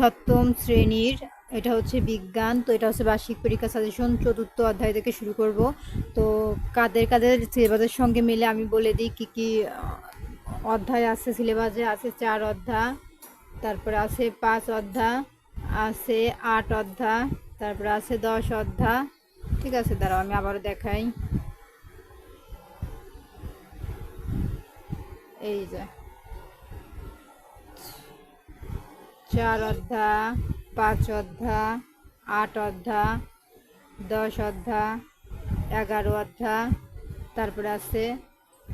সপ্তম শ্রেণির, এটা হচ্ছে বিজ্ঞান, তো এটা হচ্ছে বার্ষিক পরীক্ষা সাজেশন চতুর্থ অধ্যায় থেকে শুরু করব। তো কাদের কাদের সিলেবাসের সঙ্গে মিলে আমি বলে দিই কী কী অধ্যায় আছে সিলেবাসে আছে চার অধ্যায়, তারপরে আছে পাঁচ অধ্যায়, আছে আট অধ্যায়, তারপরে আছে দশ অধ্যায়। ঠিক আছে, দাঁড়াও, আমি আবারও দেখাই। এই যে। চার অধ্যা পাঁচ অধ্যা আট অধ্যা দশ অধ্যা এগারো অধ্যা তারপরে আছে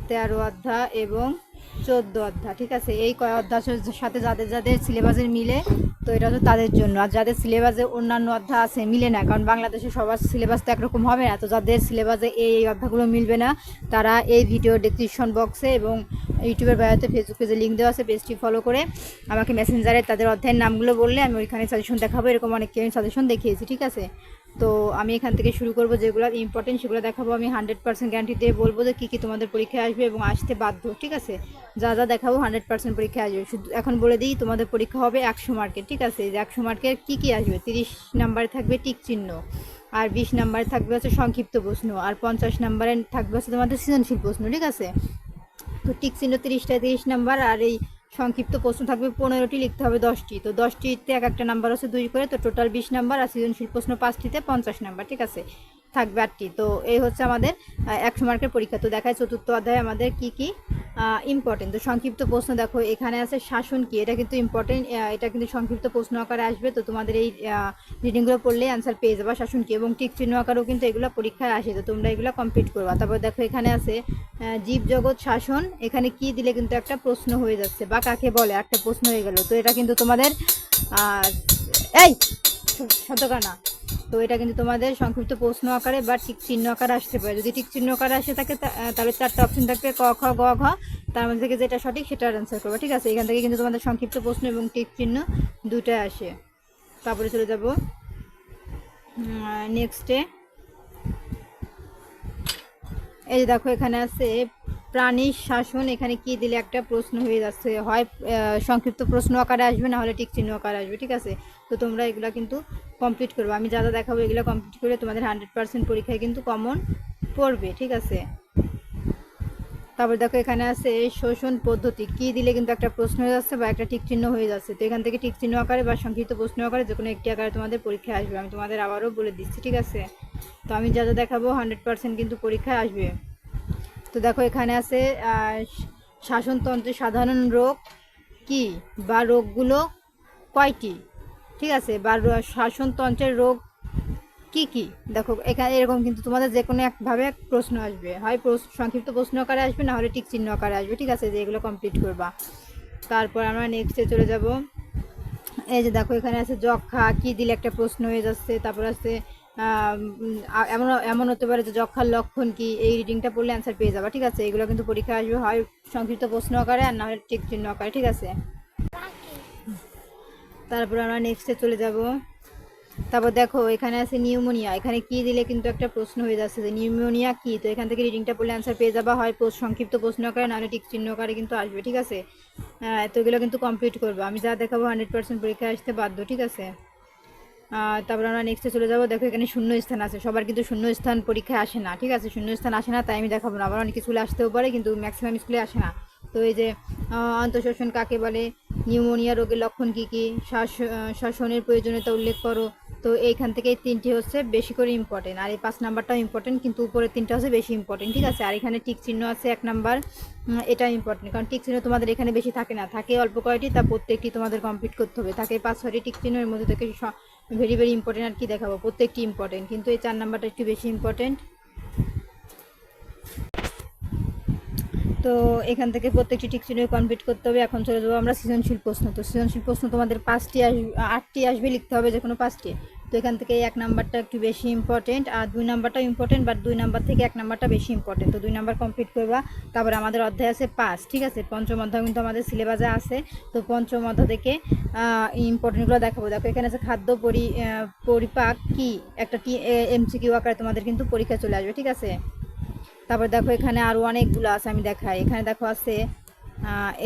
তেরো অধ্যা এবং চোদ্দ অধ্যা ঠিক আছে? এই কয় অধ্যায়ের সাথে যাদের যাদের সিলেবাসের মিলে, তো এটা তো তাদের জন্য। আর যাদের সিলেবাসে অন্যান্য অধ্যায় আছে, মিলে না, কারণ বাংলাদেশে সবার সিলেবাস তো একরকম হবে না, তো যাদের সিলেবাসে এই এই অধ্যায়গুলো মিলবে না, তারা এই ভিডিও ডিসক্রিপশন বক্সে এবং ইউটিউবের বায়োতে ফেসবুক পেজে লিঙ্ক দেওয়া আছে পেজটি ফলো করে আমাকে মেসেঞ্জারে তাদের অধ্যায়ের নামগুলো বললে আমি ওইখানে সাজেশন দেখাবো, এরকম অনেককে আমি সাজেশন দেখিয়েছি, ঠিক আছে? তো আমি এখান থেকে শুরু করব, যেগুলো ইম্পর্টেন্ট সেগুলো দেখাবো, আমি হান্ড্রেড পার্সেন্ট গ্যারান্টি দিয়ে বলব যে কী কী তোমাদের পরীক্ষায় আসবে এবং আসতে বাধ্য, ঠিক আছে? যা যা দেখাবো হান্ড্রেড পার্সেন্ট পরীক্ষায় আসবে। শুধু এখন বলে দিই, তোমাদের পরীক্ষা হবে একশো মার্কের, ঠিক আছে? যে একশো মার্কের কী কী আসবে? তিরিশ নাম্বারে থাকবে টিক চিহ্ন, আর বিশ নাম্বারে থাকবে হচ্ছে সংক্ষিপ্ত প্রশ্ন, আর পঞ্চাশ নাম্বারে থাকবে হচ্ছে তোমাদের সৃজনশীল প্রশ্ন, ঠিক আছে? তো টিক চিহ্ন তিরিশটা, তিরিশ নাম্বার আর এই সংক্ষিপ্ত প্রশ্ন থাকবে পনেরোটি, লিখতে হবে দশটি। তো দশটিতে এক একটা নাম্বার আছে দুই করে, তো টোটাল বিশ নাম্বার আর সৃজনশীল প্রশ্ন পাঁচটিতে পঞ্চাশ নাম্বার, ঠিক আছে? থাকবে আটটি। তো এই হচ্ছে আমাদের একশো মার্কের পরীক্ষা। তো দেখায় চতুর্থ অধ্যায়ে আমাদের কি কি ইম্পর্টেন্ট তো সংক্ষিপ্ত প্রশ্ন দেখো, এখানে আছে শাসন কি? এটা কিন্তু ইম্পর্টেন্ট এটা কিন্তু সংক্ষিপ্ত প্রশ্ন আকারে আসবে। তো তোমাদের এই রিডিংগুলো পড়লেই অ্যান্সার পেয়ে যাবা শাসন কি? এবং টিক চিহ্ন আকারেও কিন্তু এগুলো পরীক্ষায় আসে। তো তোমরা এগুলো কমপ্লিট করবা। তারপর দেখো এখানে আছে জীব জগৎ শাসন, এখানে কি দিলে কিন্তু একটা প্রশ্ন হয়ে যাচ্ছে বা কাকে বলে? একটা প্রশ্ন হয়ে গেল। তো এটা কিন্তু তোমাদের এই শতকানা তো এটা কিন্তু তোমাদের সংক্ষিপ্ত প্রশ্ন আকারে বা ঠিক চিহ্ন আকারে আসতে পারে। যদি ঠিক চিহ্ন আকারে আসে থাকে তাহলে চারটা অপশন থাকবে ক, খ, গ, ঘ। তার মধ্যে থেকে যেটা সঠিক সেটার অ্যান্সার করবে, ঠিক আছে? এখান থেকে কিন্তু তোমাদের সংক্ষিপ্ত প্রশ্ন এবং ঠিক চিহ্ন দুটাই আসে। তারপরে চলে যাব। নেক্সটে এই যে দেখো এখানে আছে প্রাণীর শাসন, এখানে কি দিলে একটা প্রশ্ন হয়ে যাচ্ছে? হয় সংক্ষিপ্ত প্রশ্ন আকারে আসবে না হলে টিক চিহ্ন আকারে আসবে, ঠিক আছে? তো তোমরা এগুলো কিন্তু কমপ্লিট করবে। আমি যা যা দেখাবো এগুলো কমপ্লিট করে তোমাদের হান্ড্রেড পার্সেন্ট পরীক্ষায় কিন্তু কমন পড়বে, ঠিক আছে? তারপর দেখো এখানে আছে শোষণ পদ্ধতি। কি দিলে কিন্তু একটা প্রশ্ন হয়ে যাচ্ছে বা একটা টিক চিহ্ন হয়ে যাচ্ছে? তো এখান থেকে টিক চিহ্ন আকারে বা সংক্ষিপ্ত প্রশ্ন আকারে যে কোনো একটি আকারে তোমাদের পরীক্ষায় আসবে। আমি তোমাদের আবারও বলে দিচ্ছি, ঠিক আছে? তো আমি যা যা দেখাবো হান্ড্রেড পার্সেন্ট কিন্তু পরীক্ষায় আসবে। তো দেখো, এখানে আছে শাসনতন্ত্রের সাধারণ রোগ কি বা রোগগুলো কয়টি? ঠিক আছে, বা শাসনতন্ত্রের রোগ কি কি? দেখো, এখানে এরকম কিন্তু তোমাদের যে কোনো একভাবে এক প্রশ্ন আসবে। হয় সংক্ষিপ্ত প্রশ্ন আকারে আসবে, না হলে টিক চিহ্ন আকারে আসবে। ঠিক আছে, যে এগুলো কমপ্লিট করবা। তারপর আমরা নেক্সটে চলে যাব। এই যে দেখো, এখানে আছে যক্ষা, কি দিলে একটা প্রশ্ন হয়ে যাচ্ছে। তারপর আছে এমন এমন হতে পারে যে যক্ষার লক্ষণ কি এই রিডিংটা পড়লে অ্যান্সার পেয়ে যাবা, ঠিক আছে? এগুলো কিন্তু পরীক্ষা আসবে, হয় সংক্ষিপ্ত প্রশ্ন আকারে আর না হলে টিক চিহ্ন আকারে, ঠিক আছে? তারপর আমরা নেক্সটে চলে যাব। তারপর দেখো, এখানে আছে নিউমোনিয়া। এখানে কি দিলে কিন্তু একটা প্রশ্ন হয়ে যাচ্ছে যে নিউমোনিয়া কি? তো এখান থেকে রিডিংটা পড়লে অ্যান্সার পেয়ে যাবা, হয় সংক্ষিপ্ত প্রশ্ন আকারে নাহলে টিক চিহ্ন আকারে কিন্তু আসবে, ঠিক আছে? তো এগুলো কিন্তু কমপ্লিট করব। আমি যা দেখাবো হান্ড্রেড পার্সেন্ট পরীক্ষায় আসতে বাধ্য, ঠিক আছে? তারপর আমরা নেক্সটে চলে যাব। দেখো, এখানে শূন্য স্থান আছে। সবার কিন্তু শূন্য স্থান পরীক্ষায় আসে না, ঠিক আছে? শূন্য স্থান আসে না, তাই আমি দেখাবো না। আবার অনেক স্কুলে আসতেও পারে, কিন্তু ম্যাক্সিমাম স্কুলে আসে না। তো এই যে অন্তঃশোষণ কাকে বলে? নিউমোনিয়া রোগের লক্ষণ কী কী? শ্বাস শ্বাসনের প্রয়োজনীয়তা উল্লেখ করো। তো এইখান থেকে এই তিনটি হচ্ছে বেশি করে ইম্পর্টেন্ট আর এই পাঁচ নাম্বারটাও ইম্পর্টেন্ট কিন্তু উপরের তিনটা হচ্ছে বেশি ইম্পর্টেন্ট ঠিক আছে? আর এখানে টিক চিহ্ন আছে এক নাম্বার। এটা ইম্পর্টেন্ট কারণ টিক চিহ্ন তোমাদের এখানে বেশি থাকে না। থাকে অল্প কয়টি তা প্রত্যেকটি তোমাদের কমপ্লিট করতে হবে। থাকে পাঁচ, ছয়টি টিক চিহ্ন, এর মধ্যে থেকে ভেরি ভেরি ইম্পর্টেন্ট আর কি দেখাবো, প্রত্যেকটি ইম্পর্টেন্ট কিন্তু এই চার নাম্বারটা একটু বেশি ইম্পর্টেন্ট তো এখান থেকে প্রত্যেকটি টিক চিহ্ন কমপ্লিট করতে হবে, এখন চলে যাব আমরা সৃজনশীল প্রশ্ন। তো সৃজনশীল প্রশ্ন তোমাদের পাঁচটি আসবে আটটি আসবে লিখতে হবে যে কোনো পাঁচটি? এখান থেকে এক নাম্বারটা একটু বেশি ইম্পর্টেন্ট আর দুই নাম্বারটা ইম্পর্টেন্ট বাট দুই নাম্বার থেকে এক নাম্বারটা বেশি ইম্পর্টেন্ট তো দুই নাম্বার কমপ্লিট করবা। তারপর আমাদের অধ্যায় আছে পাঁচ, ঠিক আছে? পঞ্চম অধ্যায় কিন্তু আমাদের সিলেবাসে আছে। তো পঞ্চম অধ্যায় থেকে ইম্পর্টেন্টগুলো দেখাবো। দেখো, এখানে আছে খাদ্য পরি পরিপাক কি? একটা টি এমসিকিউ আকারে তোমাদের কিন্তু পরীক্ষা চলে আসবে, ঠিক আছে? তারপর দেখো, এখানে আরও অনেকগুলো আছে, আমি দেখাই। এখানে দেখো আছে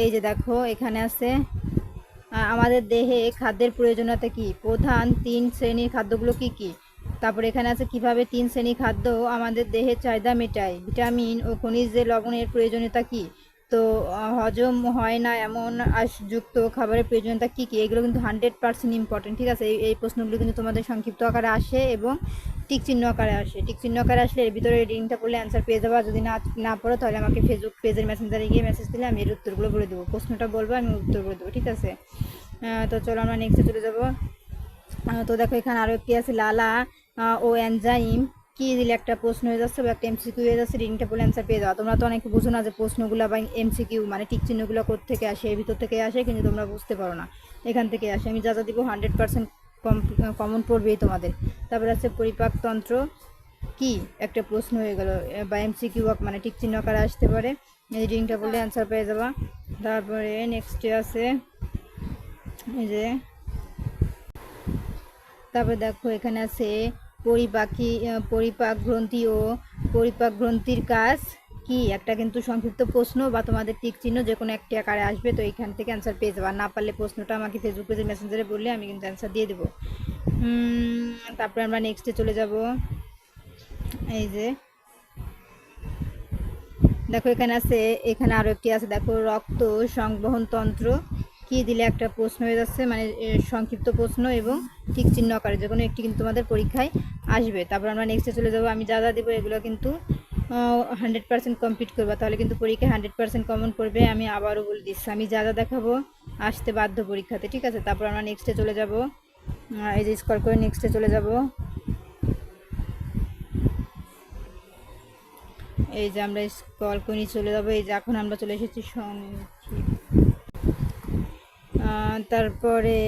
এই যে দেখো, এখানে আছে আমাদের দেহে খাদ্যের প্রয়োজনীয়তা কি? প্রধান তিন শ্রেণির খাদ্যগুলো কি কি? তারপর এখানে আছে কীভাবে তিন শ্রেণির খাদ্য আমাদের দেহের চাহিদা মেটায়? ভিটামিন ও খনিজের লবণের প্রয়োজনীয়তা কি? তো হজম হয় না এমন আঁশযুক্ত খাবারের প্রয়োজনীয়তা কী কী? এগুলো কিন্তু হান্ড্রেড পার্সেন্ট ইম্পর্টেন্ট ঠিক আছে? এই এই প্রশ্নগুলো কিন্তু তোমাদের সংক্ষিপ্ত আকারে আসে এবং টিক চিহ্ন আকারে আসে। টিক চিহ্ন আকারে আসলে এর ভিতরে রিডিংটা করলে অ্যান্সার পেয়ে যাবা। যদি না না পড়ো, তাহলে আমাকে ফেসবুক পেজের মেসেঞ্জারে গিয়ে মেসেজ দিলে আমি এর উত্তরগুলো বলে দেবো। প্রশ্নটা বলব, আমি উত্তর বলে দেবো, ঠিক আছে? তো চলো আমরা নেক্সটে চলে যাব। তো দেখো এখানে আরও একটি আছে, লালা ও এনজাইম। কি দিলে একটা প্রশ্ন হয়ে যাচ্ছে বা একটা এমসিকিউ হয়ে যাচ্ছে রিডিংটা বলে অ্যান্সার পেয়ে যাওয়া তোমরা তো অনেকে বুঝো না যে প্রশ্নগুলো বা এমসিকিউ মানে টিক চিহ্নগুলো থেকে আসে, এর ভিতর থেকে আসে, কিন্তু তোমরা বুঝতে পারো না। এখান থেকে আসে। আমি যা যা দিব হান্ড্রেড পার্সেন্ট কমন পড়বেই তোমাদের। তারপরে আছে পরিপাকতন্ত্র কি? একটা প্রশ্ন হয়ে গেল। বা এমসিকিউ মানে টিক চিহ্ন আকারে আসতে পারে। এই রিডিংটা বললে অ্যান্সার পেয়ে যাবা। তারপরে নেক্সটে আছে এই যে তারপরে দেখো এখানে আছে পরিপাকি পরিপাক গ্রন্থি ও পরিপাক গ্রন্থির কাজ। কি? একটা কিন্তু সংক্ষিপ্ত প্রশ্ন বা তোমাদের টিক চিহ্ন যে কোনো একটি আকারে আসবে, তো এখান থেকে অ্যান্সার পেয়ে যাবে। না পারলে প্রশ্নটা আমাকে ফেসবুক পেজের মেসেঞ্জারে বললে আমি কিন্তু অ্যান্সার দিয়ে দেবো। তারপরে আমরা নেক্সটে চলে যাব। এই যে, দেখো এখানে আছে, এখানে আরও একটি আছে, দেখো রক্ত সংবহন তন্ত্র। কি দিলে একটা প্রশ্ন হয়ে যাচ্ছে? মানে সংক্ষিপ্ত প্রশ্ন এবং ঠিক চিহ্ন আকারে যে কোনো একটি কিন্তু তোমাদের পরীক্ষায় আসবে। তারপর আমরা নেক্সটে চলে যাব। আমি যা যা দেবো এগুলো কিন্তু হান্ড্রেড পার্সেন্ট কমপ্লিট করব, তাহলে কিন্তু পরীক্ষায় হান্ড্রেড পার্সেন্ট কমন করবে, আমি আবারও বলে দিচ্ছি। আমি যা যা দেখাবো, আসতে বাধ্য পরীক্ষাতে, ঠিক আছে? তারপর আমরা নেক্সটে চলে যাব। এই যে স্কল করে নেক্সটে চলে যাব। এই যে আমরা স্কল করে চলে যাব, এই যে এখন আমরা চলে এসেছি তারপরে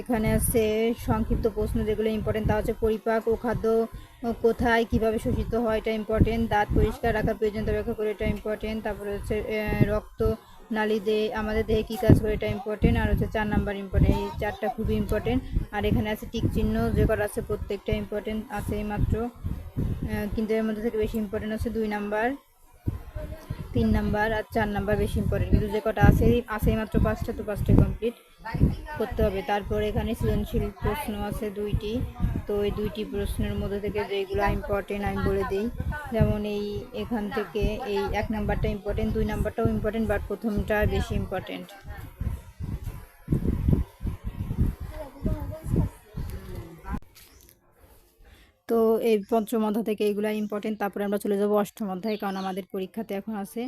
এখানে আছে সংক্ষিপ্ত প্রশ্ন যেগুলো ইম্পর্টেন্ট তা হচ্ছে পরিপাক ও খাদ্য কোথায়, কীভাবে শোষিত হয়, এটা ইম্পর্টেন্ট দাঁত পরিষ্কার রাখার প্রয়োজনীয়তা ব্যাখ্যা করে এটা ইম্পর্টেন্ট তারপরে হচ্ছে রক্ত, নালী দেহে আমাদের দেহে কী কাজ করে এটা ইম্পর্টেন্ট আর হচ্ছে চার নাম্বার ইম্পর্টেন্ট এই চারটা খুবই ইম্পর্টেন্ট আর এখানে আছে টিক চিহ্ন, যে কটা আছে প্রত্যেকটা ইম্পর্টেন্ট আছে মাত্র কিন্তু এর মধ্যে থেকে বেশি ইম্পর্টেন্ট হচ্ছে দুই নাম্বার, তিন নাম্বার আর চার নাম্বার বেশি ইম্পর্টেন্ট কিন্তু যে কটা আছে আছে মাত্র পাঁচটা, তো পাঁচটা কমপ্লিট করতে হবে। তারপর এখানে সৃজনশীল প্রশ্ন আছে দুইটি। তো এই দুইটি প্রশ্নের মধ্যে থেকে যেগুলো ইম্পর্টেন্ট আমি বলে দিই। যেমন এই এখান থেকে এই এক নাম্বারটা ইম্পর্টেন্ট দুই নাম্বারটাও ইম্পর্টেন্ট বাট প্রথমটা বেশি ইম্পর্টেন্ট তো এই পঞ্চম অধ্যায় থেকে এইগুলো ইম্পর্টেন্ট তারপরে আমরা চলে যাব অষ্টম অধ্যায়, কারণ আমাদের পরীক্ষাতে এখন আছে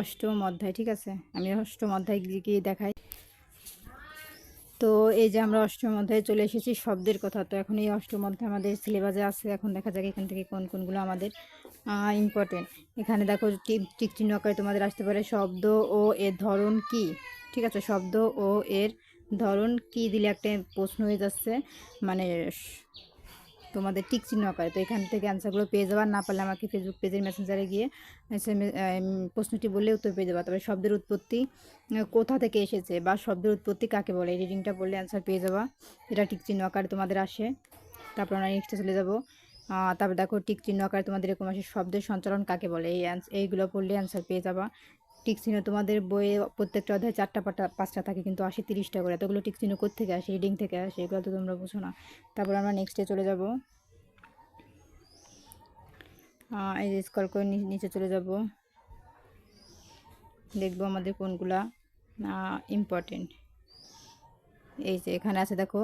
অষ্টম অধ্যায়, ঠিক আছে? আমি অষ্টম অধ্যায় গিয়ে দেখাই। তো এই যে আমরা অষ্টম অধ্যায়ে চলে এসেছি, শব্দের কথা। তো এখন এই অষ্টম অধ্যায় আমাদের সিলেবাসে আছে। এখন দেখা যাক এখান থেকে কোন কোনগুলো আমাদের ইম্পর্টেন্ট এখানে দেখো টিক চিহ্ন আকারে তোমাদের আসতে পারে শব্দ ও এর ধরন কি। ঠিক আছে? শব্দ ও এর ধরন কি দিলে একটা প্রশ্ন হয়ে যাচ্ছে। মানে তোমাদের টিক চিহ্ন আকারে। তো এখান থেকে অ্যান্সারগুলো পেয়ে যাওয়ার না পারলে আমাকে ফেসবুক পেজের মেসেঞ্জারে গিয়ে প্রশ্নটি বললে উত্তর পেয়ে যাবা। তবে শব্দের উৎপত্তি কোথা থেকে এসেছে বা শব্দের উৎপত্তি কাকে বলে এই রিডিংটা বললে অ্যান্সার পেয়ে যাবা। এটা টিক চিহ্ন আকারে তোমাদের আসে। তারপর আমরা নেক্সটে চলে যাব। তারপর দেখো টিক চিহ্ন আকারে তোমাদের এরকম আসে, শব্দের সঞ্চালন কাকে বলে, এই এইগুলো পড়লে অ্যান্সার পেয়ে যাবা। টিক চিহ্ন তোমাদের বইয়ে প্রত্যেকটা অধ্যায় চারটা পাটা, পাঁচটা থাকে কিন্তু আসে তিরিশটা করে। এতগুলো টিক চিহ্ন থেকে আসে রিডিং থেকে আসে, এগুলো তো তোমরা বুঝো না। তারপর আমরা নেক্সটে চলে যাব। এই যে স্কল করে নিচে চলে যাব। দেখব আমাদের কোনগুলা ইম্পর্টেন্ট এই যে এখানে আছে দেখো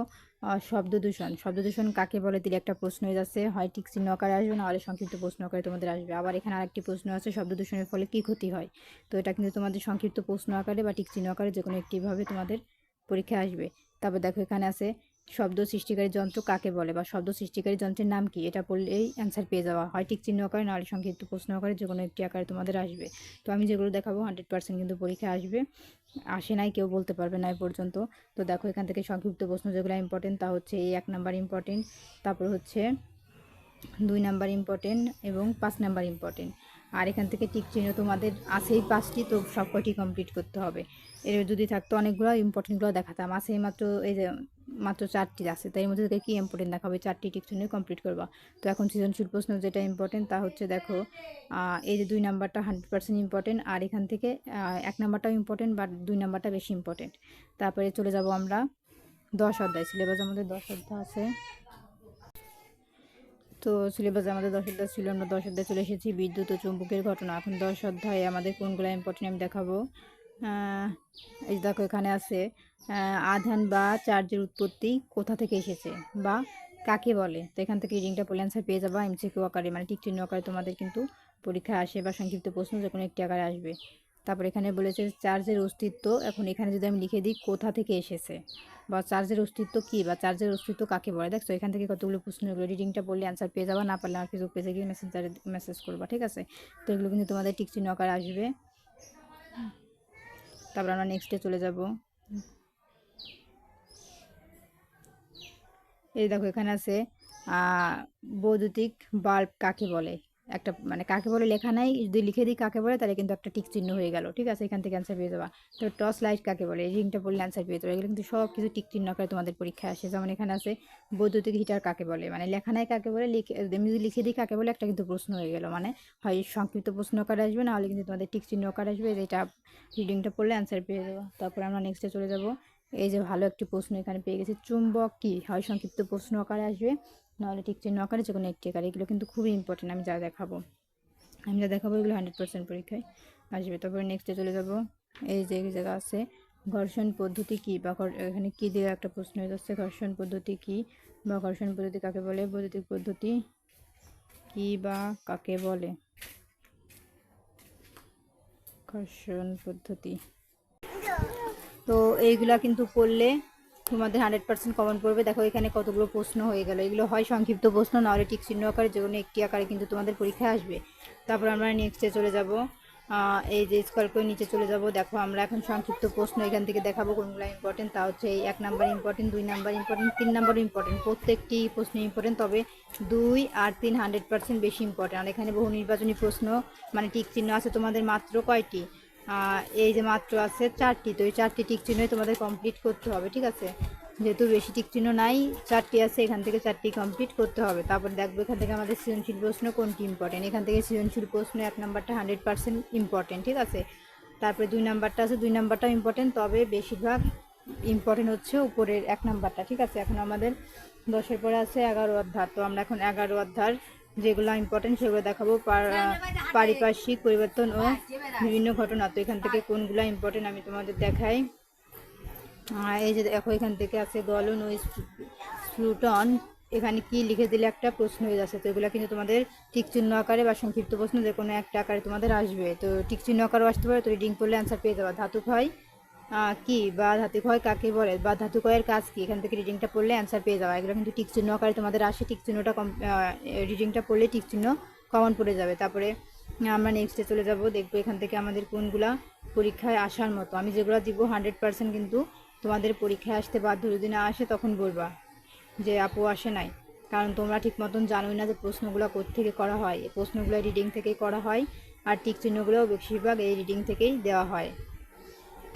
শব্দ দূষণ। শব্দ দূষণ কাকে বলে? দিলে একটা প্রশ্ন হয়ে যাচ্ছে হয় ঠিক চিহ্ন আকারে আসবে, না হলে সংক্ষিপ্ত প্রশ্ন আকারে তোমাদের আসবে। আবার এখানে আরেকটি প্রশ্ন আছে, শব্দ দূষণের ফলে কী ক্ষতি হয়? তো এটা কিন্তু তোমাদের সংক্ষিপ্ত প্রশ্ন আকারে বা টিক চিহ্ন আকারে যে কোনো একটিভাবে তোমাদের পরীক্ষায় আসবে। তারপর দেখো এখানে আছে শব্দ সৃষ্টিকারী যন্ত্র কাকে বলে বা শব্দ সৃষ্টিকারী যন্ত্রের নাম কি? এটা পড়লেই অ্যান্সার পেয়ে যাওয়া হয়। টিক চিহ্ন আকারে নাহলে সংক্ষিপ্ত প্রশ্ন আকারে যে কোনো একটি আকারে তোমাদের আসবে। তো আমি যেগুলো দেখাবো হান্ড্রেড পার্সেন্ট কিন্তু পরীক্ষায় আসবে। আসে নাই, কেউ বলতে পারবে না এ পর্যন্ত। তো দেখো এখান থেকে সংক্ষিপ্ত প্রশ্ন যেগুলো ইম্পর্টেন্ট তা হচ্ছে এই এক নাম্বার ইম্পর্টেন্ট তারপর হচ্ছে দুই নাম্বার ইম্পর্টেন্ট এবং পাঁচ নাম্বার ইম্পর্টেন্ট আর এখান থেকে টিক চিহ্ন তোমাদের আছেই পাঁচটি, তো সব কয়টি কমপ্লিট করতে হবে। এর যদি থাকতো অনেকগুলো ইম্পর্টেন্টগুলো দেখাতাম। আছেই মাত্র এই যে মাত্র চারটি আছে, তাই মধ্যে থেকে কী ইম্পর্টেন্ট দেখাবে? চারটি টিক চিহ্ন কমপ্লিট করবা। তো এখন সৃজনশীল প্রশ্ন যেটা ইম্পর্টেন্ট তা হচ্ছে দেখো এই যে দুই নাম্বারটা হান্ড্রেড পার্সেন্ট ইম্পর্টেন্ট আর এখান থেকে এক নাম্বারটাও ইম্পর্টেন্ট বাট দুই নাম্বারটা বেশি ইম্পর্টেন্ট তারপরে চলে যাব আমরা দশ অধ্যায়। সিলেবাস আমাদের দশ অধ্যায় আছে। তো সিলেবাস আমাদের দশ অধ্যায় ছিল, আমরা দশ অধ্যায় চলে এসেছি। বিদ্যুৎ ও চুম্বকের ঘটনা। এখন দশ অধ্যায়ে আমাদের কোনগুলো ইম্পর্টেন্ট আমি দেখাবো? এই দেখো এখানে আছে আধান বা চার্জের উৎপত্তি কোথা থেকে এসেছে বা কাকে বলে? তো এখান থেকে রিডিংটা পড়লে অ্যান্সার পেয়ে যাবা এমসিকিউ আকারে মানে টিক চিহ্ন আকারে তোমাদের কিন্তু পরীক্ষায় আসে বা সংক্ষিপ্ত প্রশ্ন যে কোনো একটি আকারে আসবে। তারপর এখানে বলেছে চার্জের অস্তিত্ব, এখন এখানে যদি আমি লিখে দিই কোথা থেকে এসেছে বা চার্জের অস্তিত্ব কী বা চার্জের অস্তিত্ব কাকে বলে? দেখছ, এখান থেকে কতগুলো প্রশ্ন এগুলো রিডিংটা বললে অ্যান্সার পেয়ে যাবা, না পারলে আমার ফেসবুক পেজে গিয়ে মেসেঞ্জারে মেসেজ করবা, ঠিক আছে? তো এগুলো কিন্তু তোমাদের টিক চিহ্ন আকারে আসবে। তারপর আমরা নেক্সটে চলে যাব। এই দেখো এখানে আছে বৈদ্যুতিক বাল্ব কাকে বলে? একটা মানে কাকে বলে লেখা নাই, যদি লিখে দিই কাকে বলে, তাহলে কিন্তু একটা টিক চিহ্ন হয়ে গেল। ঠিক আছে? এখান থেকে অ্যান্সার পেয়ে যাবা। তো টর্চ লাইট কাকে বলে? রিংটা পড়লে অ্যান্সার পেয়ে যাবে। এগুলো কিন্তু সব কিছু টিক চিহ্ন করে তোমাদের পরীক্ষায় আসে। যেমন এখানে আছে, বৈদ্যুতিক হিটার কাকে বলে? মানে লেখা নাই কাকে বলে, লিখে যদি লিখে দিই কাকে বলে, একটা কিন্তু প্রশ্ন হয়ে গেল। মানে হয় সংক্ষিপ্ত প্রশ্ন আকারে আসবে না হলে কিন্তু তোমাদের টিক চিহ্ন আকারে আসবে, যেটা রিডিংটা পড়লে অ্যান্সার পেয়ে যাব। তারপর আমরা নেক্সটে চলে যাব। এই যে ভালো একটি প্রশ্ন এখানে পেয়ে গেছি। চুম্বক কী? হয় সংক্ষিপ্ত প্রশ্ন আকারে আসবে। নাহলে টিক চিহ্ন আকারে যে কোনো একটি আকারে এগুলো কিন্তু খুবই ইম্পর্টেন্ট আমি যা দেখাবো। আমি যা দেখাবো এগুলো হান্ড্রেড পার্সেন্ট পরীক্ষায় আসবে। তারপরে নেক্সটে চলে যাব। এই যে জায়গা আছে, ঘর্ষণ পদ্ধতি কি বা এখানে কী দিয়ে একটা প্রশ্ন হয়ে যাচ্ছে, ঘর্ষণ পদ্ধতি কি বা ঘর্ষণ পদ্ধতি কাকে বলে? বৈদ্যুতিক পদ্ধতি কি বা কাকে বলে? ঘর্ষণ পদ্ধতি। তো এইগুলা কিন্তু পড়লে তোমাদের হান্ড্রেড পার্সেন্ট কমন পড়বে দেখো, এখানে কতগুলো প্রশ্ন হয়ে গেল। এগুলো হয় সংক্ষিপ্ত প্রশ্ন, না হলে টিক চিহ্ন আকারে যে কোনো একটি আকারে কিন্তু তোমাদের পরীক্ষায় আসবে। তারপর আমরা নেক্সটে চলে যাব। এই যে স্কল করে নিচে চলে যাব। দেখো, আমরা এখন সংক্ষিপ্ত প্রশ্ন এখান থেকে দেখাবো কোনগুলো ইম্পর্টেন্ট তা হচ্ছে এই এক নাম্বার ইম্পর্টেন্ট দুই নাম্বার ইম্পর্টেন্ট তিন নাম্বার ইম্পর্টেন্ট প্রত্যেকটি প্রশ্ন ইম্পর্টেন্ট তবে দুই আর তিন হান্ড্রেড পার্সেন্ট বেশি ইম্পর্টেন্ট আর এখানে বহু নির্বাচনী প্রশ্ন মানে টিক চিহ্ন আছে তোমাদের মাত্র কয়টি? এই যে মাত্র আছে চারটি, তো এই চারটি টিক চিহ্নই তোমাদের কমপ্লিট করতে হবে, ঠিক আছে? যেহেতু বেশি টিক চিহ্ন নাই, চারটি আছে, এখান থেকে চারটি কমপ্লিট করতে হবে। তারপর দেখব এখান থেকে আমাদের সৃজনশীল প্রশ্ন কোনটি ইম্পর্টেন্ট এখান থেকে সৃজনশীল প্রশ্ন এক নাম্বারটা হান্ড্রেড পার্সেন্ট ইম্পর্টেন্ট ঠিক আছে? তারপরে দুই নাম্বারটা আছে, দুই নাম্বারটাও ইম্পর্টেন্ট তবে বেশিরভাগ ইম্পর্টেন্ট হচ্ছে উপরের এক নাম্বারটা, ঠিক আছে? এখন আমাদের দশের পরে আছে এগারো অধ্যায়, তো আমরা এখন এগারো অধ্যায় যেগুলো ইম্পর্টেন্ট সেগুলো দেখাবো। পারিপার্শ্বিক পরিবর্তন ও বিভিন্ন ঘটনা। তো এখান থেকে কোনগুলো ইম্পর্টেন্ট আমি তোমাদের দেখাই। এই যে দেখো এখান থেকে আছে গলন ও স্প্লুটন। এখানে কি লিখে দিলে একটা প্রশ্ন হয়ে যাচ্ছে। তো এগুলো কিন্তু তোমাদের টিক চিহ্ন আকারে বা সংক্ষিপ্ত প্রশ্ন যে কোনো একটা আকারে তোমাদের আসবে। তো টিক চিহ্ন আকারও আসতে পারে। তো রিডিং করলে অ্যান্সার পেয়ে যাবা। ধাতু ক্ষয় আহ, কি? বা ধাতু ক্ষয় কাকে বলে? বা ধাতু ক্ষয়ের কাজ কি? এখান থেকে রিডিংটা পড়লে অ্যান্সার পেয়ে যাওয়া এগুলো কিন্তু টিক চিহ্ন আকারে তোমাদের আসে। টিক চিহ্নটা কম রিডিংটা পড়লে টিক চিহ্ন কমন পড়ে যাবে। তারপরে আমরা নেক্সটে চলে যাব। দেখব এখান থেকে আমাদের কোনগুলা পরীক্ষায় আসার মতো। আমি যেগুলো দিব হান্ড্রেড পার্সেন্ট কিন্তু তোমাদের পরীক্ষায় আসতে বাধ্য। যদি না আসে, তখন বলবা যে, আপু, আসে নাই। কারণ তোমরা ঠিক মতন জানোই না যে, প্রশ্নগুলো থেকে করা হয়। প্রশ্নগুলো রিডিং থেকেই করা হয়। আর টিক চিহ্নগুলোও বেশিরভাগ এই রিডিং থেকেই দেওয়া হয়।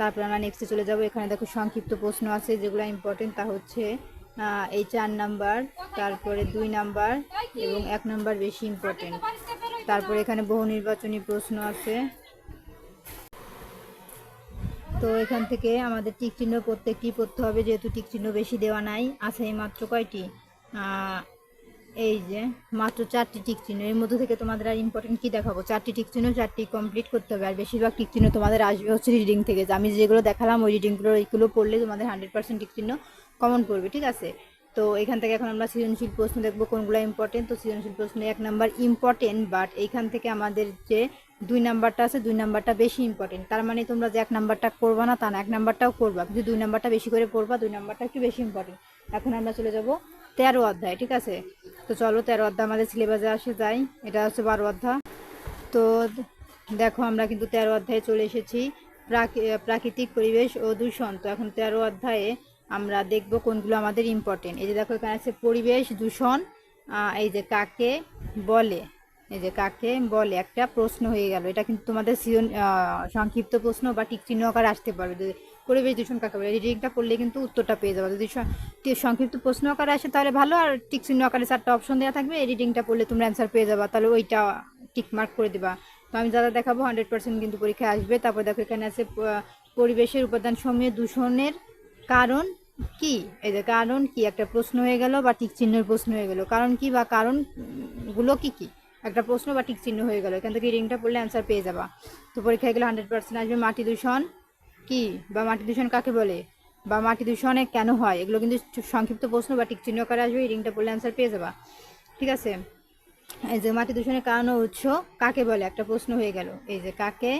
তারপর আমরা নেক্সটে চলে যাব। এখানে দেখো সংক্ষিপ্ত প্রশ্ন আছে, যেগুলো ইম্পর্টেন্ট তা হচ্ছে এই চার নাম্বার তারপরে দুই নাম্বার এবং এক নাম্বার বেশি ইম্পর্টেন্ট তারপরে এখানে বহু নির্বাচনী প্রশ্ন আছে। তো এখান থেকে আমাদের টিক চিহ্ন প্রত্যেকটি পড়তে হবে, যেহেতু টিক চিহ্ন বেশি দেওয়া নাই, আছে এই মাত্র কয়টি? এই যে, মাত্র চারটি টিক চিহ্ন। এর মধ্যে থেকে তোমাদের আর ইম্পর্টেন্ট কি দেখাবো? চারটি টিক চিহ্ন, চারটি কমপ্লিট করতে হবে। আর বেশিরভাগ টিক চিহ্ন তোমাদের আসবে হচ্ছে রিডিং থেকে। যে আমি যেগুলো দেখালাম, ওই রিডিংগুলো এইগুলো পড়লে তোমাদের হান্ড্রেড পার্সেন্ট টিক চিহ্ন কমন পড়বে, ঠিক আছে? তো এখান থেকে এখন আমরা সৃজনশীল প্রশ্ন দেখব, কোনগুলো ইম্পর্টেন্ট তো সৃজনশীল প্রশ্ন এক নাম্বার ইম্পর্টেন্ট বাট এইখান থেকে আমাদের যে দুই নাম্বারটা আছে, দুই নাম্বারটা বেশি ইম্পর্টেন্ট তার মানে তোমরা যে এক নাম্বারটা করবা না, তা না। এক নাম্বারটাও করবা। কিন্তু দুই নাম্বারটা বেশি করে পড়বা, দুই নাম্বারটা একটু বেশি ইম্পর্টেন্ট এখন আমরা চলে যাব তেরো অধ্যায়, ঠিক আছে? তো চলো তেরো অধ্যায় আমাদের সিলেবাসে আসে, যাই। এটা হচ্ছে বারো অধ্যায়। তো দেখো, আমরা কিন্তু তেরো অধ্যায়ে চলে এসেছি। প্রাক- প্রাকৃতিক পরিবেশ ও দূষণ। তো এখন তেরো অধ্যায়ে আমরা দেখব কোনগুলো আমাদের ইম্পর্টেন্ট এই যে দেখো, এখানে আছে পরিবেশ, দূষণ এই যে কাকে বলে? এই যে কাকে বলে? একটা প্রশ্ন হয়ে গেল। এটা কিন্তু তোমাদের সংক্ষিপ্ত প্রশ্ন বা টিক চিহ্ন আকারে আসতে পারবে। পরিবেশ দূষণ কাকে বলে? রিডিংটা করলে কিন্তু উত্তরটা পেয়ে যাবে। যদি সংক্ষিপ্ত প্রশ্ন আকারে আসে তাহলে ভালো আর টিক চিহ্ন আকারে চারটা অপশন দেওয়া থাকবে। রিডিংটা পড়লে তোমরা অ্যান্সার পেয়ে যাবা। তাহলে ওইটা টিক মার্ক করে দিবা। তো আমি যারা দেখাবো হান্ড্রেড পার্সেন্ট কিন্তু পরীক্ষায় আসবে। তারপর দেখো এখানে আছে পরিবেশের উপাদান সমূহে দূষণের কারণ কি? এই যে কারণ কি? একটা প্রশ্ন হয়ে গেল বা টিক চিহ্নের প্রশ্ন হয়ে গেল। কারণ কি বা কারণ উম, গুলো কি কি? একটা প্রশ্ন বা টিক চিহ্ন হয়ে গেল। এখান থেকে রিডিংটা পড়লে অ্যান্সার পেয়ে যাবা। তো পরীক্ষায় গেলে হান্ড্রেড পার্সেন্ট আসবে মাটি দূষণ। কি? বা মাটি দূষণ কাকে বলে? বা মাটি দূষণে কেন হয়? এগুলো কিন্তু সংক্ষিপ্ত প্রশ্ন বা টিক চিহ্ন আকারে আসবে রিংটা পড়লে অ্যান্সার পেয়ে যাবা। ঠিক আছে? এই যে মাটি দূষণের কারণ উৎস কাকে বলে? একটা প্রশ্ন হয়ে গেল। এই যে কাকে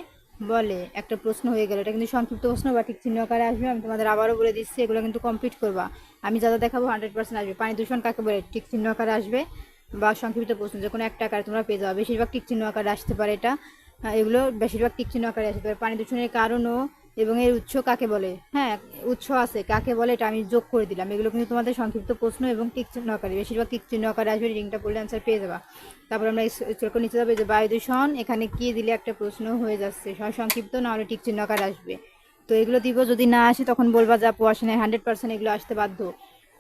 বলে? একটা প্রশ্ন হয়ে গেল। এটা কিন্তু সংক্ষিপ্ত প্রশ্ন বা ঠিক চিহ্ন আকারে আসবে, আমি তোমাদের আবারও বলে দিচ্ছি, এগুলো কিন্তু কমপ্লিট করবা। আমি যারা দেখাবো হান্ড্রেড পার্সেন্ট আসবে। পানি দূষণ কাকে বলে? ঠিক চিহ্ন আসবে বা সংক্ষিপ্ত প্রশ্ন, যে কোনো একটা আকারে তোমরা পেয়ে যাবে। বেশিরভাগ টিক চিহ্ন আকারে আসতে পারে এটা। এগুলো বেশিরভাগ টিক চিহ্ন আকারে আসতে পারে। পানি দূষণের কারণও এবং এর উৎস কাকে বলে? হ্যাঁ উৎস আছে। কাকে বলে এটা আমি যোগ করে দিলাম। এগুলো কিন্তু তোমাদের সংক্ষিপ্ত প্রশ্ন এবং টিক চিহ্ন আকারে। বেশিরভাগ টিক চিহ্ন আকারে আসবে, রিডিংটা পড়লে অ্যান্সার পেয়ে যাবা। তারপর আমরা চলকে নিচে যাব। যে বায়ু দূষণ এখানে কি দিলে একটা প্রশ্ন হয়ে যাচ্ছে? সংক্ষিপ্ত না হলে টিক চিহ্ন আকারে আসবে। তো এগুলো দিব, যদি না আসে তখন বলবা যা পোয়াশে নেই হান্ড্রেড পার্সেন্ট এগুলো আসতে বাধ্য।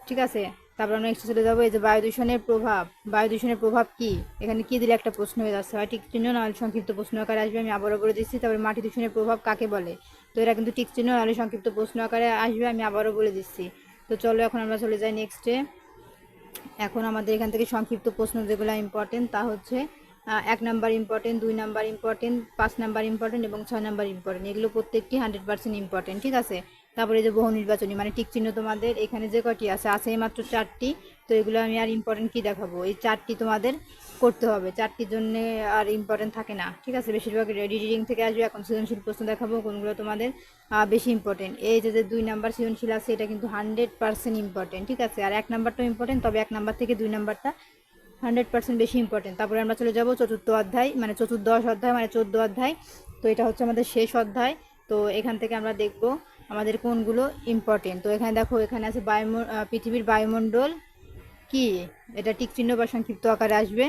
ঠিক আছে? তারপর আমরা নেক্সট চলে যাব, এই যে বায়ু দূষণের প্রভাব। বায়ু দূষণের প্রভাব কি? এখানে কি দিলে একটা প্রশ্ন হয়ে যাচ্ছে? হয় টিক চিহ্ন না হলে সংক্ষিপ্ত প্রশ্ন আকারে আসবে, আমি আবারও বলে দিচ্ছি। তারপরে মাটি দূষণের প্রভাব কাকে বলে? তো এরা কিন্তু টিক চিহ্ন নাহলে সংক্ষিপ্ত প্রশ্ন আকারে আসবে, আমি আবারও বলে দিচ্ছি। তো চলো এখন আমরা চলে যাই নেক্সটে এখন আমাদের এখান থেকে সংক্ষিপ্ত প্রশ্ন যেগুলো ইম্পর্টেন্ট তা হচ্ছে এক নাম্বার ইম্পর্টেন্ট দুই নাম্বার ইম্পর্টেন্ট পাঁচ নাম্বার ইম্পর্টেন্ট এবং ছয় নাম্বার ইম্পর্টেন্ট এগুলো প্রত্যেকটি হান্ড্রেড পার্সেন্ট ইম্পর্টেন্ট ঠিক আছে? তারপরে যে বহু নির্বাচনী মানে টিক চিহ্ন তোমাদের এখানে যে কটি আছে আছে এই মাত্র চারটি। তো এগুলো আমি আর ইম্পর্টেন্ট কি দেখাবো? এই চারটি তোমাদের করতে হবে। চারটির জন্য আর ইম্পর্টেন্ট থাকে না, ঠিক আছে? বেশিরভাগ রিডিং থেকে আসবে। এখন সৃজনশীল প্রশ্ন দেখাবো কোনগুলো তোমাদের বেশি ইম্পর্টেন্ট এই যে যে দুই নাম্বার সৃজনশীল আছে, এটা কিন্তু হান্ড্রেড পার্সেন্ট ইম্পর্টেন্ট ঠিক আছে? আর এক নাম্বারটাও ইম্পর্টেন্ট তবে এক নাম্বার থেকে দুই নাম্বারটা হান্ড্রেড পার্সেন্ট বেশি ইম্পর্টেন্ট তারপরে আমরা চলে যাব চতুর্থ অধ্যায় মানে চতুর্দশ অধ্যায় মানে চোদ্দ অধ্যায়। তো এটা হচ্ছে আমাদের শেষ অধ্যায়। তো এখান থেকে আমরা দেখব আমাদের কোনগুলো ইম্পর্টেন্ট তো এখানে দেখো, এখানে আছে বায়ুম পৃথিবীর বায়ুমণ্ডল কি? এটা টিক চিহ্ন বা সংক্ষিপ্ত আকারে আসবে।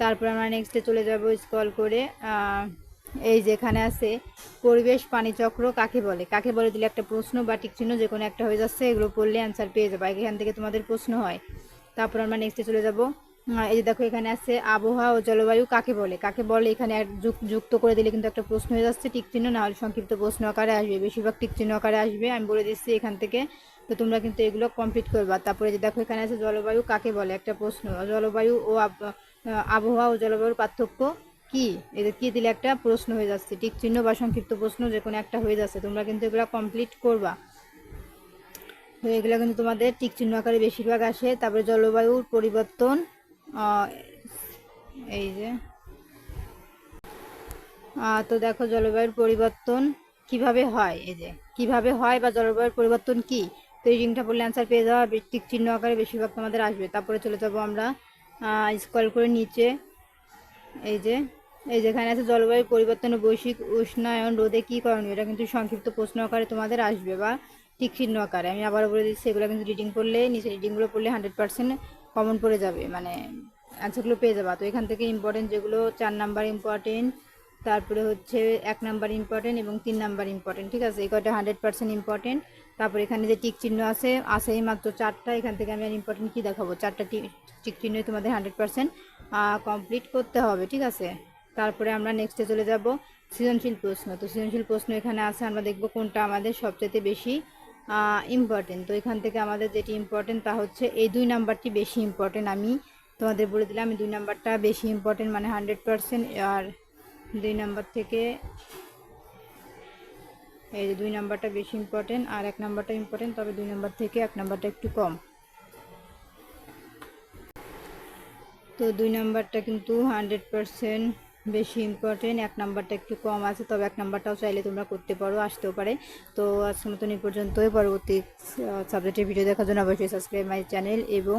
তারপর আমরা নেক্সটে চলে যাব স্কল করে এই যেখানে আছে পরিবেশ পানিচক্র কাকে বলে? কাকে বলে দিলে একটা প্রশ্ন বা টিক চিহ্ন যে কোনো একটা হয়ে যাচ্ছে, এগুলো পড়লে অ্যান্সার পেয়ে যাবে। এখান থেকে তোমাদের প্রশ্ন হয়। তারপর আমরা নেক্সটে চলে যাব। এই যে দেখো, এখানে আছে আবহাওয়া ও জলবায়ু কাকে বলে? কাকে বলে? এখানে যুক্ত করে দিলে কিন্তু একটা প্রশ্ন হয়ে যাচ্ছে, টিক চিহ্ন না হলে সংক্ষিপ্ত প্রশ্ন আকারে আসবে। বেশিরভাগ টিক চিহ্ন আকারে আসবে, আমি বলে দিচ্ছি এখান থেকে। তো তোমরা কিন্তু এগুলো কমপ্লিট করবা। তারপরে যে দেখো, এখানে আছে জলবায়ু কাকে বলে? একটা প্রশ্ন। জলবায়ু ও আবহাওয়া ও জলবায়ুর পার্থক্য কি? এদের কি দিলে একটা প্রশ্ন হয়ে যাচ্ছে, টিক চিহ্ন বা সংক্ষিপ্ত প্রশ্ন যে কোনো একটা হয়ে যাচ্ছে। তোমরা কিন্তু এগুলো কমপ্লিট করবা। তো এগুলো কিন্তু তোমাদের টিক চিহ্ন আকারে বেশিরভাগ আসে। তারপরে জলবায়ুর পরিবর্তন এই যে। তো দেখো জলবায়ুর পরিবর্তন কীভাবে হয়? এই যে, কীভাবে হয় বা জলবায়ুর পরিবর্তন কি? তো এই রিংটা পড়লে অ্যান্সার পেয়ে যাওয়া টিক চিহ্ন আকারে বেশিরভাগ তোমাদের আসবে। তারপরে চলে যাব আমরা স্কল করে নিচে। এই যে, এই যেখানে আছে জলবায়ু পরিবর্তন বৈশ্বিক উষ্ণায়ন রোধে কী করণীয়? এটা কিন্তু সংক্ষিপ্ত প্রশ্ন আকারে তোমাদের আসবে বা ঠিক চিহ্ন আকারে। আমি আবার বলে দিচ্ছি, এগুলো কিন্তু রিডিং করলে, নিচে রিডিংগুলো পড়লে হান্ড্রেড পার্সেন্ট কমন পড়ে যাবে মানে অ্যান্সারগুলো পেয়ে যাবা। তো এখান থেকে ইম্পর্টেন্ট যেগুলো, চার নাম্বার ইম্পর্টেন্ট তারপরে হচ্ছে এক নাম্বার ইম্পর্টেন্ট এবং তিন নাম্বার ইম্পর্টেন্ট ঠিক আছে? এই কয়টা হান্ড্রেড পার্সেন্ট ইম্পর্টেন্ট তারপর এখানে যে টিক চিহ্ন আছে আছে মাত্র চারটা। এখান থেকে আমি আর ইম্পর্টেন্ট কী দেখাবো? চারটা টিক চিহ্নই তোমাদের হান্ড্রেড পার্সেন্ট কমপ্লিট করতে হবে, ঠিক আছে? তারপরে আমরা নেক্সটে চলে যাব, সৃজনশীল প্রশ্ন। তো সৃজনশীল প্রশ্ন এখানে আছে, আমরা দেখব কোনটা আমাদের সবচেয়ে বেশি ইম্পর্টেন্ট তো এখান থেকে আমাদের যেটি ইম্পর্টেন্ট তা হচ্ছে এই দুই নাম্বারটি বেশি ইম্পর্টেন্ট আমি তোমাদের বলে দিলাম দুই নাম্বারটা বেশি ইম্পর্টেন্ট মানে হান্ড্রেড পার্সেন্ট আর দুই নাম্বার থেকে এই যে দুই নাম্বারটা বেশি ইম্পর্টেন্ট আর এক নাম্বারটা ইম্পর্টেন্ট তবে দুই নাম্বার থেকে এক নাম্বারটা একটু কম। তো দুই নাম্বারটা কিন্তু হান্ড্রেড পার্সেন্ট বেশি ইম্পর্টেন্ট এক নাম্বারটা একটু কম আছে, তবে এক নাম্বারটাও চাইলে তোমরা করতে পারো, আসতেও পারে। তো আজকের মতন এই পর্যন্তই, পরবর্তী সাবজেক্টের ভিডিও দেখার জন্য অবশ্যই সাবস্ক্রাইব মাই চ্যানেল এবং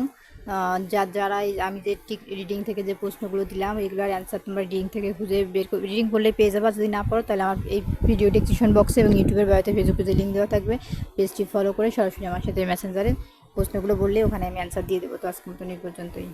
যা, যারা আমি যে ঠিক রিডিং থেকে যে প্রশ্নগুলো দিলাম, এগুলোর অ্যান্সার তোমরা রিডিং থেকে খুঁজে বের করে রিডিং করলে পেয়ে যাবা, যদি না পারো তাহলে আমার এই ভিডিও ডিসক্রিপশন বক্সে এবং ইউটিউবের বায়োতে ফেসবুক পেজে লিঙ্ক দেওয়া থাকবে পেজটি ফলো করে সরাসরি আমার সাথে মেসেঞ্জারে প্রশ্নগুলো বললে ওখানে আমি অ্যান্সার দিয়ে দেবো। তো আজকের মতন এই পর্যন্তই।